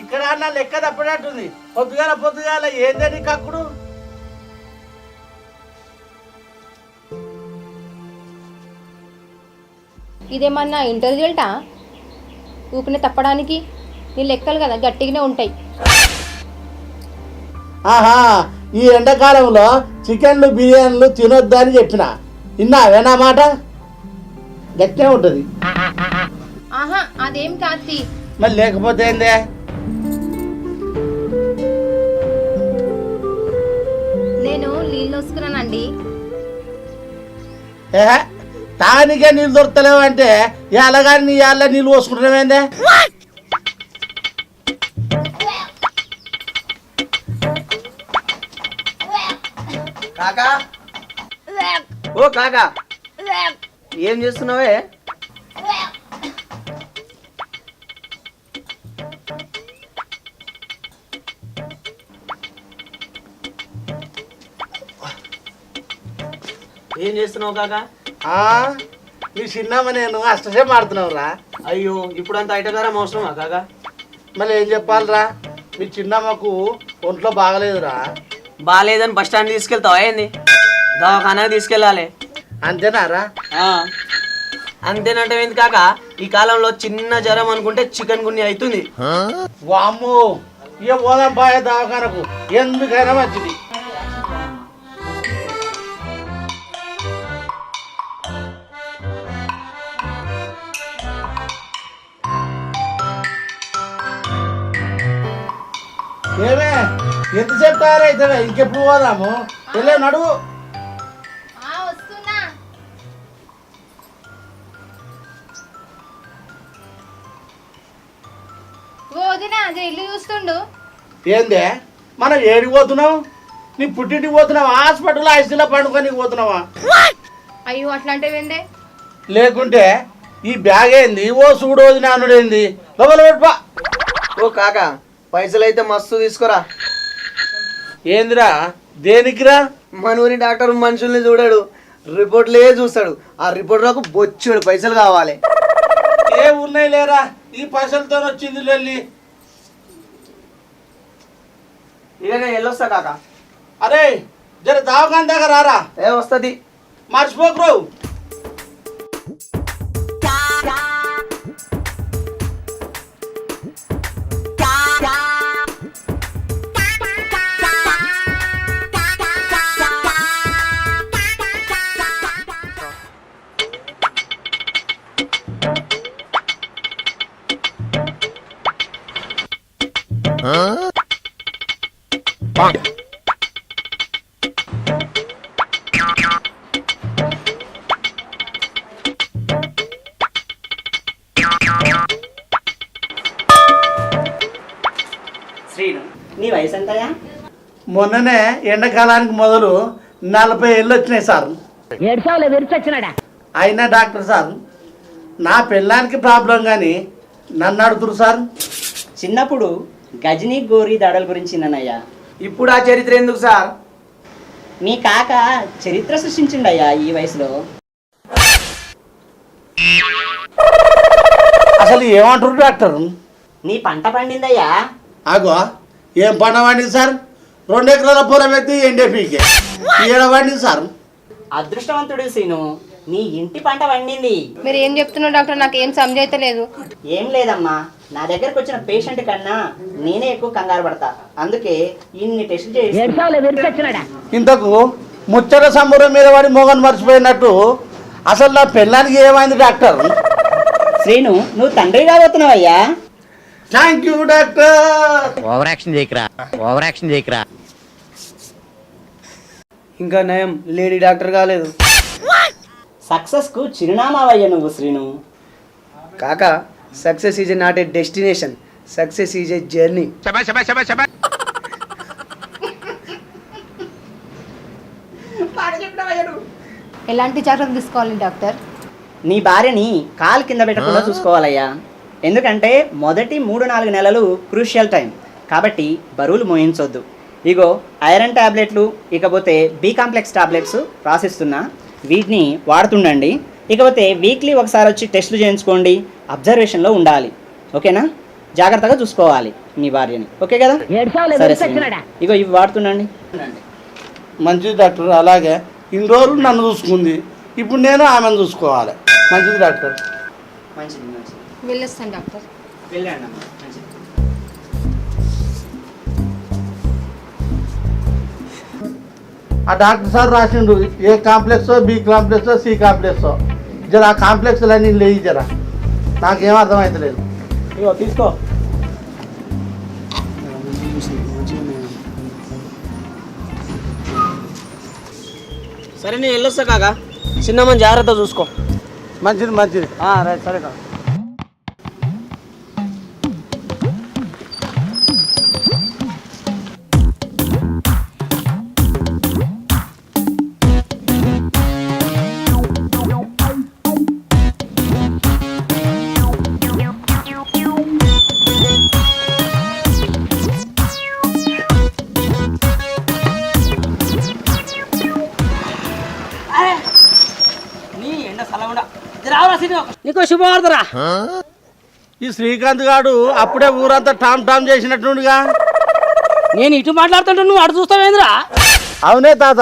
ఇక్కడ నా లెక్క తప్పనట్టుంది. పొద్దుగాల పొద్దుగాల ఏదని కక్కుడు? ఇదేమన్నా ఇంటర్జల్టా ఊపిన తప్పడానికి నీ లెక్కలు కదా గట్టిగానే ఉంటాయి. ఆహా ఈ ఎండాకాలంలో చికెన్లు బిర్యానీలు తినొద్దని చెప్పిన. విన్నావేనా మాట? గట్టే ఉంటుంది. ఆహా అదేం కాదు మరి లేకపోతే ఏందే? నేను నీళ్ళు వస్తున్నానండి ఏహే, తానికే నీళ్ళు దొరుకుతలేవు అంటే ఎలాగాని నీ ఎల్ల నీళ్ళు పోసుకుంటున్నావేందే కాకా? ఓ కాకా. ఏం చేస్తున్నావే? ఏం చేస్తున్నావు కాకా? ఆ, నీ చిన్నమ్మ నేను అష్టసేపు ఆడుతున్నావురా. అయ్యో ఇప్పుడు అంత ఐటగారం అవసరమా కాకా? మళ్ళీ ఏం చెప్పాలిరా? మీ చిన్నమ్మకు ఒంట్లో బాగలేదురా. బాగాలేదని బస్ స్టాండ్ తీసుకెళ్తావా ఏంది? దవాఖానాకి తీసుకెళ్ళాలి. అంతేనారా? ఆ. అంతేనంటే ఏంది కాక ఈ కాలంలో చిన్న జ్వరం అనుకుంటే చికెన్ గున్ని అవుతుంది వామ్ము పోదాం బాయ దవాఖానకు. ఎందుకైనా మంచిది. ఏమే ఎంతసేపు తయారైతే ఇంకెప్పుడు పోదాము? వెళ్ళే నడువు. వదినా అదే ఇల్లు చూస్తుండు. ఏందే? మనం ఏడికి పోతున్నావు? నీ పుట్టింటికి పోతున్నావా? హాస్పిటల్ ఐసీలో పండుకొని పోతున్నావా? అయ్యో అట్లాంటివేందే లేకుంటే ఈ బ్యాగ్ ఏంది? ఓ చూడు నానుడేంది లోపల పెట్టుపా ఓ కాక పైసలు అయితే మస్తు తీసుకురా. ఏందిరా? దేనికిరా? మన ఊరి డాక్టర్ మనుషుల్ని చూడాడు. రిపోర్ట్లే చూస్తాడు. ఆ రిపోర్ట్లకు బొచ్చుడు. పైసలు కావాలి. ఏ ఉన్నాయి లేరా? ఈ పైసలతో వచ్చింది వెళ్ళి నేను వెళ్ళొస్తా కాక. అరే జర దావకాన్ దగ్గర రారా? ఏ వస్తుంది. మర్చిపోకరు నీ వయసు ఎంతయా మొన్ననే ఎండాకాలానికి మొదలు నలభై ఏళ్ళు వచ్చినాయి సార్. అయినా డాక్టర్ సార్ నా పెళ్ళానికి ప్రాబ్లం కానీ నన్ను అడుగుతురు సార్. చిన్నప్పుడు గజనీ గోరి దాడుల గురించి నన్నయ్యా ఇప్పుడు ఆ చరిత్ర ఎందుకు సార్? మీ కాక చరిత్ర సృష్టించిండయ్యా ఈ వయసులో. అసలు ఏమంటారు డాక్టర్? నీ పంట పండిందయ్యా? ఆగో. ఏం పంట పండింది సార్? రెండు ఎకరాల పొలం ఎత్తి ఎండే పీకే ఏడ పండింది సార్? అదృష్టవంతుడు సీను నీ ఇంటి పంట పండింది. మీరు ఏం చెప్తున్నారు డాక్టర్? నాకు ఏం సమజైతలేదు ఏం లేదమ్మా. నా దగ్గరకు వచ్చిన పేషెంట్ కన్నా నేనే ఎక్కువ కంగారు పడతా. అందుకే ఇన్ని టెస్టులు చేసి ఇంతకు ముచ్చట సంబరం మీద పడి మోగన్ మర్చిపోయినట్టు అసలు నా పెళ్ళానికి ఏమైంది డాక్టర్? శ్రీను నువ్వు తండ్రి కాబోతున్నావయ్యా. Thank you doctor over action చేయకరా over action చేయకరా ఇంకా నయం లేడీ డాక్టర్ కాలేదు. సక్సెస్కు చిరునామావయ్యా నువ్వు శ్రీను. కాక success is not a destination. Success is a journey. ఎలాంటి జాగ్రత్తలు తీసుకోవాలి డాక్టర్? నీ భార్యని కాలు కింద పెట్టకుండా చూసుకోవాలయ్యా. ఎందుకంటే మొదటి మూడు నాలుగు నెలలు క్రూషియల్ టైం కాబట్టి బరువులు మోయించొద్దు ఇగో ఐరన్ టాబ్లెట్లు ఇకపోతే బి కాంప్లెక్స్ టాబ్లెట్స్ రాసిస్తున్నా. వీటిని వాడుతుండండి. ఇకపోతే వీక్లీ ఒకసారి వచ్చి టెస్టులు చేయించుకోండి. అబ్జర్వేషన్లో ఉండాలి. ఓకేనా? జాగ్రత్తగా చూసుకోవాలి మీ భార్యని. ఓకే కదా? సరే ఇగో ఇవి వాడుతుండండి. మంచిది డాక్టర్ అలాగే ఇన్ని రోజులు నన్ను చూసుకుంది. ఇప్పుడు నేను ఆమెను చూసుకోవాలి. మంచిది డాక్టర్. మంచిది. వెళ్ళొస్తాను డాక్టర్. వెళ్ళండి అమ్మా. మంచిది. ఆ డాక్టర్ సార్ రాసిండు A complex B complex C complex. జర ఆ కాంప్లెక్స్ అన్నీ లేయి జర. నాకేం అర్థమవుతలేదు ఇగో తీసుకో. సరే నేను వెళ్ళొస్తా కాక. చిన్నమ్మని జాగ్రత్త చూసుకో. మంచిది మంచిది. రైట్ సరే కాక. నీకు శుభవార్తరా? ఈ శ్రీకాంత్ గాడు అప్పుడే ఊరంతా టామ్ టామ్ చేసినట్టుండిగా. నేను ఇటు మాట్లాడుతుంటే నువ్వు అటు చూస్తావేంద్రా? అవునే తాత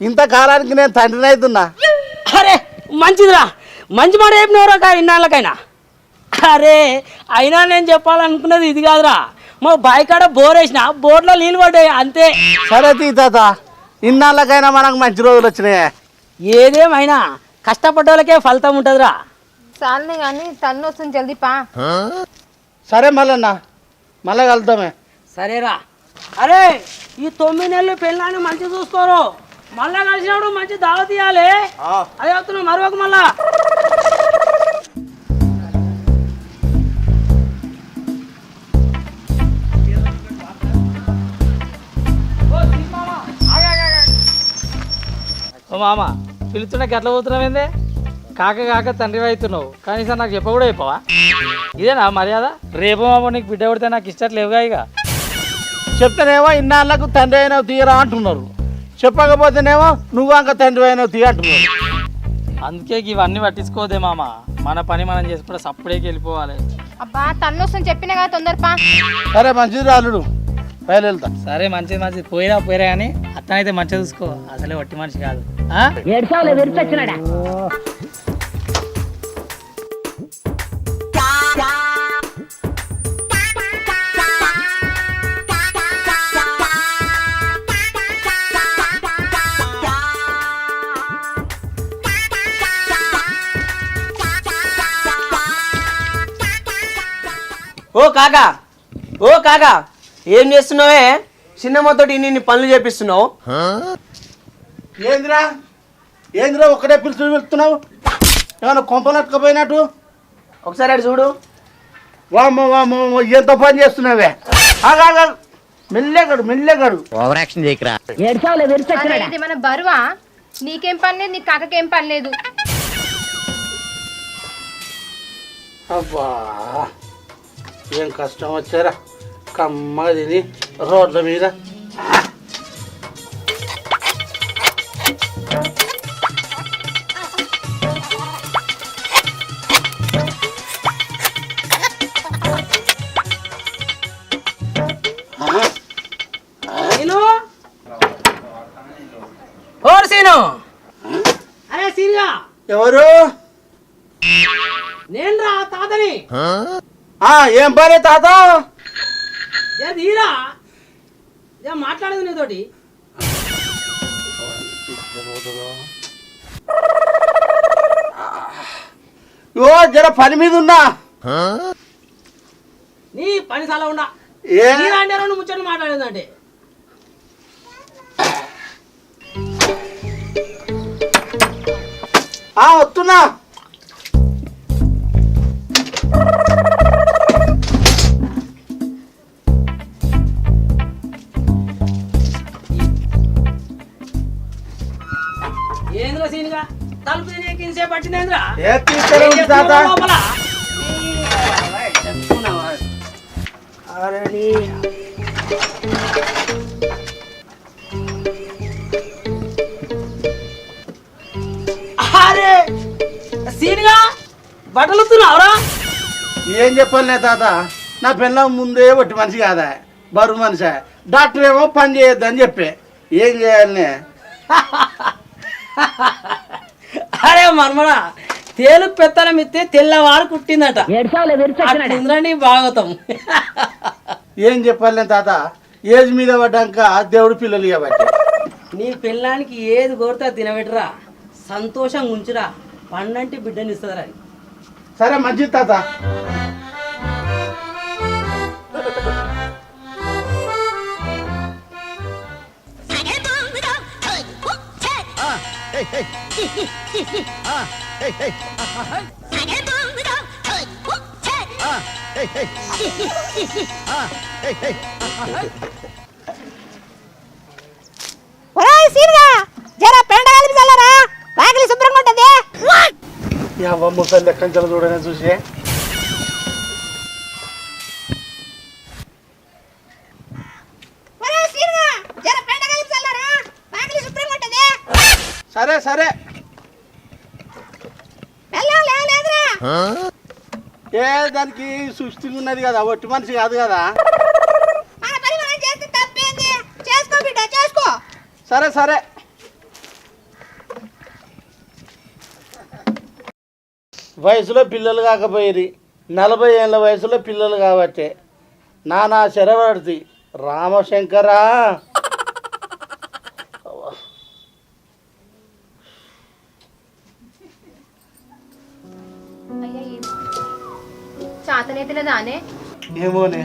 ఇంత కాలానికి నేను తండ్రిని అవుతున్నా అరే మంచిదిరా. మంచి మాట చెప్పినవరా ఇన్నాళ్ళకైనా. అరే అయినా నేను చెప్పాలనుకున్నది ఇది కాదురా. మా బావి కాడ బోర్ వేసిన బోర్లో నీళ్ళు పడ్డాయి అంతే. సరే తీ తాత ఇన్నాళ్ళకైనా మనకు మంచి రోజులు వచ్చినాయి. ఏదేమైనా కష్టపడ్డ వాళ్ళకే ఫలితం ఉంటుందిరా. చాలని కానీ తన్ను వస్తుంది జల్దీ పా. సరే మళ్ళన్నా మళ్ళీ కలుద్దామే. సరేరా. అరే ఈ తొమ్మిది నెలలు పెళ్ళాన్ని మంచి చూసుకోరు. మళ్ళా కలిసినప్పుడు మంచి దావ తీయాలి అదే వస్తున్నావు మరొక మళ్ళా. ఓ మామ. పిలుస్తున్నా ఎట్లా పోతున్నావు ఏందే? కాక కాక తండ్రి అవుతున్నావు. కనీసం నాకు చెప్ప కూడా చెప్పవా? ఇదేనా మర్యాద? రేపు మామ నీకు బిడ్డ కొడితే నాకు ఇష్టం లేవుగా ఇక. చెప్తేనేమో ఇన్నాళ్ళకు తండ్రి అయినావు తీయరా అంటున్నారు. చెప్పకపోతేనేమో నువ్వు అంక తండ్రి అయినావు తీయ అంటున్నారు. అందుకే ఇవన్నీ పట్టించుకోదే మామ. మన పని మనం చేసుకుంటే సప్పుడేకి వెళ్ళిపోవాలి. అబ్బా తన్ను వస్తుంది చెప్పినా కదా తొందర పా సరే మంచిది రాలుడు బయలు వెళ్తా. సరే మంచిది మంచిది. పోయిరా పోయిరా కానీ అత్తనైతే మంచిగా చూసుకో. అసలే వట్టి మనిషి కాదు. ఓ కాకా ఓ కాకా. ఏం చేస్తున్నావే? చిన్నమ్మతోటి ఇన్ని పనులు చేపిస్తున్నావు? ఏందిరా? ఏందిరా ఒక్కడే పిలుచు వెళ్తున్నావు? ఏమైనా కొంపనట్టుకపోయినట్టు ఒకసారి అటు చూడు. వామ్మో వామ్మో ఎంత పని చేస్తున్నావే? ఆగా మెల్లెగడు మెల్లెగడు ఓవర్ యాక్షన్ చేయకరా. ఏడ్చావులే విరిచి అరే వచ్చినాడా ఇది మన బరువా? నీకేం పని లేదు నీ కాకకేం పని లేదు. అబ్బా ఏం కష్టం వచ్చారా? కమ్మగా తిని రోడ్ల మీద సీను ఓర్ సీను అరే సీనుగా ఎవరు? నేను రా తాతని. ఆ ఏం పని తాత? ఏ తీరా? మాట్లాడేది నీతోటి. ఓ జర పని మీద ఉన్నా. నీ పని చాలా తీరా అంటే రెండు ముచ్చట్లు మాట్లాడేదంటే. ఆ వస్తున్నా. ఏంద్రా సీనుగా? తలుపు తినే కింద పట్టినేంద్రా ఏ తీస్తారు తాత? లోపల? అరే నీ అరే సీనుగా? బట్టలు వస్తున్నావురా ఏం చెప్పాలే తాత? నా పిల్ల ముందే ఒట్టి మనిషి కాదా? బరువు మనిషి? డాక్టర్ ఏమో పని చేయొద్దని చెప్పే. ఏం చేయాలి అరే మర్మడా తేలు పెత్తనం ఇస్తే తెల్లవారు కుట్టిందట. అట్లుందండి భాగవతం. ఏం చెప్పాలి తాత? ఏజ్ మీద పడ్డాక దేవుడు పిల్లలు కాబట్టి. నీ పిల్లానికి ఏది కోరితే తినబెట్టరా. సంతోషంగా ఉంచురా. పండంటి బిడ్డని ఇస్తుందిరా. సరే మంచిది తాత. జర పెండ కలిపి చల్లరా వాకిలి శుభ్రంగా ఉంటది. ముసలి చూడని చూసి జర పెండ కలిపి చల్లరా వాకిలి శుభ్రంగా ఉంటది సరే సరే వెళ్ళాం లేదురా ఏ దానికి సృష్టిగా ఉన్నది కదా ఒట్టి మనిషి కాదు కదా? సరే సరే. వయసులో పిల్లలు కాకపోయేది నలభై ఏళ్ళ వయసులో పిల్లలు కాబట్టి. నానా శరవర్తి రామశంకరా. ශාසනය තුළ දානේ. එහෙම ඕනේ.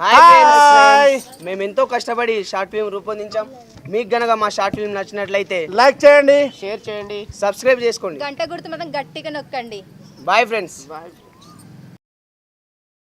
హాయ్ మేము ఎంతో కష్టపడి షార్ట్ ఫిల్మ్ రూపొందించాం. మీకు గనక మా షార్ట్ ఫిల్మ్ నచ్చినట్లయితే లైక్ చేయండి. షేర్ చేయండి. సబ్స్క్రైబ్ చేసుకోండి. గంట గుర్తు మాత్రం గట్టిగా నొక్కండి. Bye friends